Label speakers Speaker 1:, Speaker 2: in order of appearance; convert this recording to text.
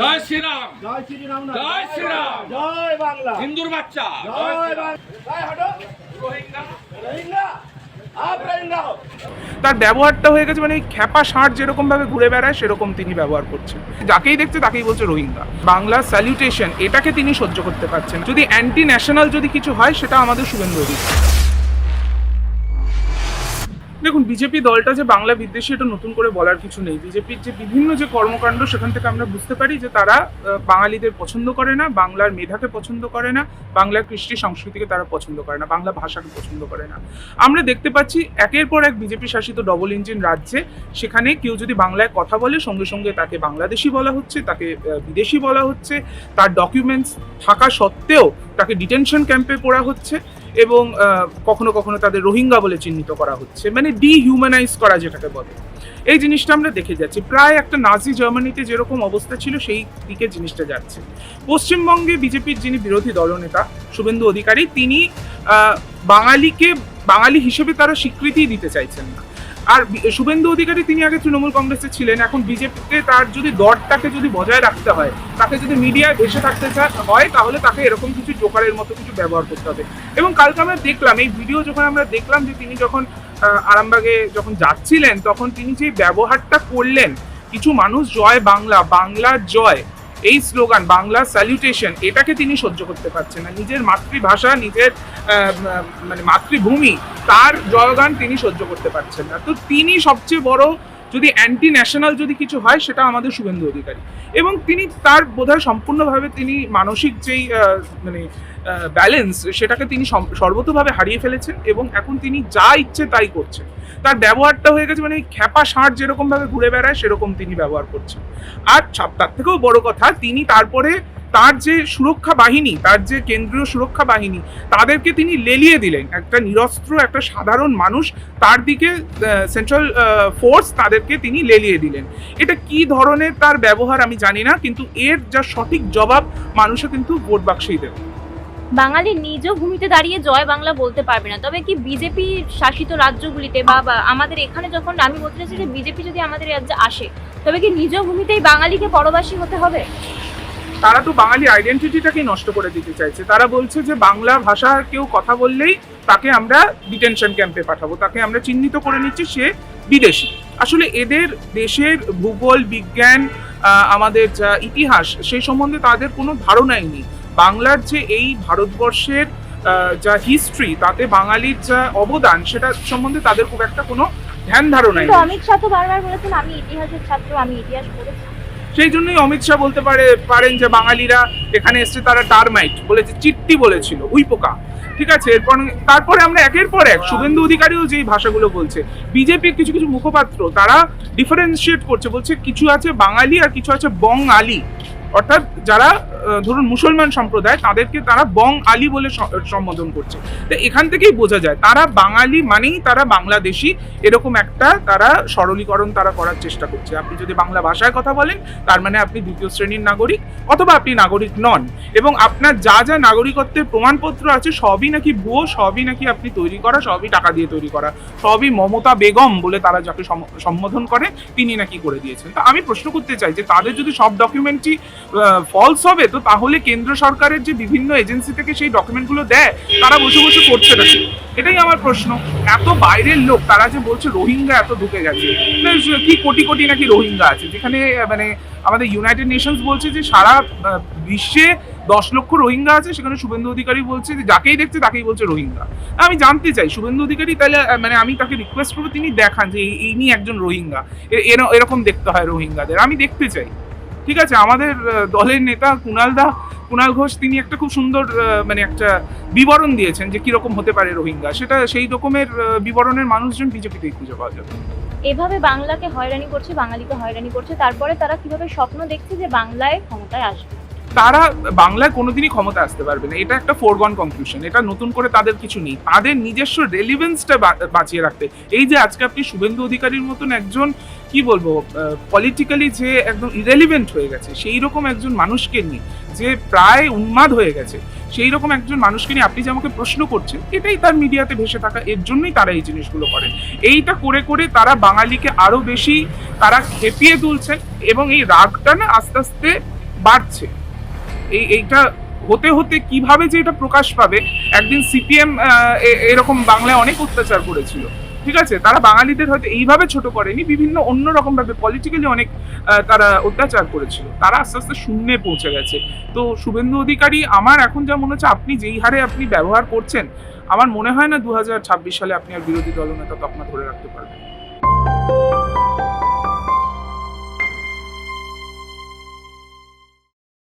Speaker 1: জয় শ্রীরাম।
Speaker 2: জয় শ্রীরাম
Speaker 1: জয় শ্রীরাম।
Speaker 2: জয় বাংলা।
Speaker 1: হিন্দুর বাচ্চা।
Speaker 2: জয় বাংলা। জয় হটো। রোহিঙ্গা। রোহিঙ্গা।
Speaker 3: তার ব্যবহারটা হয়ে গেছে মানে খ্যাপা ষাঁড় যেরকম ভাবে ঘুরে বেড়ায় সেরকম তিনি ব্যবহার করছেন। যাকেই দেখছে তাকেই বলছে রোহিঙ্গা। বাংলা স্যালিউটেশন এটাকে তিনি সহ্য করতে পারছেন যদি অ্যান্টি ন্যাশনাল যদি কিছু হয় সেটা আমাদের শুভেন্দু অধিকারী। দেখুন, বিজেপি দলটা যে বাংলা বিদ্বেষী, এটা নতুন করে বলার কিছু নেই। বিজেপির যে বিভিন্ন যে কর্মকাণ্ড, সেখান থেকে আমরা বুঝতে পারি যে তারা বাঙালিদের পছন্দ করে না, বাংলার মেধাকে পছন্দ করে না, বাংলার কৃষ্টি সংস্কৃতিকে তারা পছন্দ করে না, বাংলা ভাষাকে পছন্দ করে না। আমরা দেখতে পাচ্ছি একের পর এক বিজেপি শাসিত ডবল ইঞ্জিন রাজ্যে, সেখানে কেউ যদি বাংলায় কথা বলে, সঙ্গে সঙ্গে তাকে বাংলাদেশি বলা হচ্ছে, তাকে বিদেশি বলা হচ্ছে, তার ডকুমেন্টস থাকা সত্ত্বেও তাকে ডিটেনশন ক্যাম্পে পড়া হচ্ছে। এবং কখনো কখনো তাদের রোহিঙ্গা বলে চিহ্নিত করা হচ্ছে। মানে ডিহিউম্যানাইজ করা যেটাকে বলে। এই জিনিসটা আমরা দেখে যাচ্ছি। প্রায় একটা নাজি জার্মানিতে যেরকম অবস্থা ছিল, সেই দিকে জিনিসটা যাচ্ছে। পশ্চিমবঙ্গে বিজেপির যিনি বিরোধী দলনেতা, শুভেন্দু অধিকারী, তিনি বাঙালিকে, বাঙালি হিসেবে তারা স্বীকৃতি দিতে চাইছেন না। আর শুভেন্দু অধিকারী তিনি আগে তৃণমূল কংগ্রেসে ছিলেন, এখন বিজেপিতে তার যদি দরটাকে যদি বজায় রাখতে হয়, তাকে যদি মিডিয়ায় ভেসে থাকতে হয়, তাহলে তাকে এরকম কিছু জোকারের মতো কিছু ব্যবহার করতে হবে। এবং কালকে আমরা দেখলাম, এই ভিডিও যখন আমরা দেখলাম যে তিনি যখন আরামবাগে যখন যাচ্ছিলেন, তখন তিনি যে ব্যবহারটা করলেন, কিছু মানুষ জয় বাংলা, বাংলার জয় এই স্লোগান, বাংলা স্যালিউটেশন এটাকে তিনি সহ্য করতে পারছেন না। নিজের মাতৃভাষা, নিজের মানে মাতৃভূমি, তার জয়গান তিনি সহ্য করতে পারছেন না। তো তিনি সবচেয়ে বড় যদি অ্যান্টি ন্যাশনাল যদি কিছু হয়, সেটা আমাদের শুভেন্দু অধিকারী। এবং তিনি তার বোধহয় সম্পূর্ণভাবে তিনি মানসিক যেই মানে ব্যালেন্স সেটাকে তিনি সর্বতোভাবে হারিয়ে ফেলেছেন এবং এখন তিনি যা ইচ্ছে তাই করছেন। তার ব্যবহারটা হয়ে গেছে মানে খ্যাপা ষাঁড় যেরকম ভাবে ঘুরে বেড়ায়, সেরকম তিনি ব্যবহার করছেন। আর তার থেকেও বড় কথা, তিনি তারপরে তার যে সুরক্ষা বাহিনী, তার যে কেন্দ্রীয় সুরক্ষা বাহিনী, তাদেরকে তিনি লেলিয়ে দিলেন। একটা নিরস্ত্র, একটা সাধারণ মানুষ তার দিকে সেন্ট্রাল ফোর্স তাদেরকে তিনি লেলিয়ে দিলেন। এটা কি ধরনের তার ব্যবহার আমি জানি না, কিন্তু এর যা সঠিক জবাব মানুষও কিন্তু ভোট বাক্সেই দেবে।
Speaker 4: বাঙালি নিজ ভূমিতে দাঁড়িয়ে জয় বাংলা বলতে পারবে না। তবে কি বিজেপি শাসিত রাজ্যগুলিতে বা আমাদের এখানে যখন আমি বলতে চাইছি যে বিজেপি যদি আমাদের রাজ্যে আসে, তবে কি নিজ ভূমিতেই বাঙালিকে পরবাসী হতে হবে?
Speaker 3: তারা তো বাঙালি আইডেন্টিটিটাকে নষ্ট করে দিতে চাইছে। তারা বলছে যে বাংলা ভাষা কেউ কথা বললেই তাকে আমরা ডিটেনশন ক্যাম্পে পাঠাবো। তাকে আমরা চিহ্নিত করে নিচ্ছি, সে বিদেশি। আসলে এদের দেশের ভূগোল, বিজ্ঞান আমাদের ইতিহাস সেই সম্বন্ধে তাদের কোনো ধারণাই নেই। বাংলার যে এই ভারতবর্ষের যা হিস্ট্রি তাতে বাঙালির যা অবদান সেটা সম্বন্ধে তাদের খুব একটা কোনো ধ্যান
Speaker 4: কিন্তু
Speaker 3: নেই।
Speaker 4: অমিত শাহ তো বারবার বলেছেন আমি ইতিহাসের ছাত্র আমি ইতিহাস পড়েছি।
Speaker 3: সেই জন্যই অমিত শাহ বলতে পারে পারেন যে বাঙালিরা এখানে এসছে তারা টার্মাইট বলেছে চিট্টি বলেছিল উই পোকা। ঠিক আছে এরপর তারপরে আমরা একের পর এক শুভেন্দু অধিকারীও যেই ভাষাগুলো বলছে বিজেপির কিছু কিছু মুখপাত্র তারা ডিফারেন্সিয়েট করছে বলছে কিছু আছে বাঙালি আর কিছু আছে বং আলী অর্থাৎ যারা ধরুন মুসলমান সম্প্রদায়, তাদেরকে তারা বং আলী বলে সম্বোধন করছে। তো এখান থেকেই বোঝা যায়, তারা বাঙালি মানেই তারা বাংলাদেশি এরকম একটা তারা সরলীকরণ তারা করার চেষ্টা করছে। আপনি যদি বাংলা ভাষায় কথা বলেন, তার মানে আপনি দ্বিতীয় শ্রেণির নাগরিক অথবা আপনি নাগরিক নন। এবং আপনার যা যা নাগরিকত্বের প্রমাণপত্র আছে, সবই নাকি ভুয়ো, সবই নাকি আপনি তৈরি করা, সবই টাকা দিয়ে তৈরি করা। সবই মমতা বেগম বলে তারা যাকে সম- সম্বোধন করে, তিনি নাকি করে দিয়েছেন। তা আমি প্রশ্ন করতে চাই যে, তাদের যদি সব ডকুমেন্টই ফলস হবে তো তাহলে কেন্দ্র সরকারের যে বিভিন্ন এজেন্সি থেকে সেই ডকুমেন্টগুলো দেয়, তারা বসে বসে করছে না। এটাই আমার প্রশ্ন। এত বাইরের লোক, তারা যে বলছে রোহিঙ্গা এত ঢুকে গেছে। কি কোটি কোটি নাকি রোহিঙ্গা আছে? যেখানে মানে আমাদের ইউনাইটেড নেশনস বলছে যে সারা বিশ্বে দশ লক্ষ রোহিঙ্গা আছে। সেখানে শুভেন্দু অধিকারী বলছে যে যাকেই দেখছে তাকেই বলছে রোহিঙ্গা। আমি জানতে চাই, শুভেন্দু অধিকারী তাহলে মানে আমি তাকে রিকোয়েস্ট করব, তিনি দেখান যে এই- ইনি একজন রোহিঙ্গা। এরকম দেখতে হয় রোহিঙ্গাদের। আমি দেখতে চাই। ঠিক আছে, আমাদের দলের নেতা কুণাল দা কুণাল ঘোষ, তিনি একটা খুব সুন্দর মানে একটা বিবরণ দিয়েছেন যে কীরকম হতে পারে রোহিঙ্গা। সেটা সেই রকমের বিবরণের মানুষজন বিজেপিতেই খুঁজে পাওয়া যাবে।
Speaker 4: এভাবে বাংলাকে হয়রানি করছে, বাঙালিকে হয়রানি করছে, তারপরে তারা কীভাবে স্বপ্ন দেখছে যে বাংলায় ক্ষমতায় আসবে?
Speaker 3: তারা বাংলায় কোনোদিনই ক্ষমতা আসতে পারবে না। এটা একটা ফোরগন কনক্লুশন এটা নতুন করে তাদের কিছু নেই। তাদের নিজস্ব রেলিভেন্সটা বাঁচিয়ে রাখতে। এই যে আজকে আপনি শুভেন্দু অধিকারীর মতন একজন, কি বলব পলিটিক্যালি যে একদম ইরেলিভেন্ট হয়ে গেছে, সেই রকম একজন মানুষকে নিয়ে যে প্রায় উন্মাদ হয়ে গেছে, সেই রকম একজন মানুষকে নিয়ে আপনি যে আমাকে প্রশ্ন করছেন, এটাই তার মিডিয়াতে ভেসে থাকা। এর জন্যই তারা এই জিনিসগুলো করেন। এইটা করে করে তারা বাঙালিকে আরও বেশি তারা খেপিয়ে তুলছেন এবং এই রাগটা না আস্তে আস্তে বাড়ছে। এই এইটা হতে হতে কীভাবে যে এটা প্রকাশ পাবে? একদিন সিপিএম এরকম বাংলায় অনেক অত্যাচার করেছিল। ঠিক আছে? তারা বাঙালিদের হয়তো এইভাবে ছোট করেনি, বিভিন্ন অন্য রকম ভাবে পলিটিক্যালি অনেক তারা অত্যাচার করেছিল। তারা আস্তে আস্তে শূন্যে পৌঁছে গেছে। তো শুভেন্দু অধিকারী, আমার এখন যা মনে হচ্ছে, আপনি যেই হারে আপনি ব্যবহার করছেন, আমার মনে হয় না দু হাজার ছাব্বিশ সালে আপনি আর বিরোধী দলনেতা তকমা ধরে রাখতে পারবেন।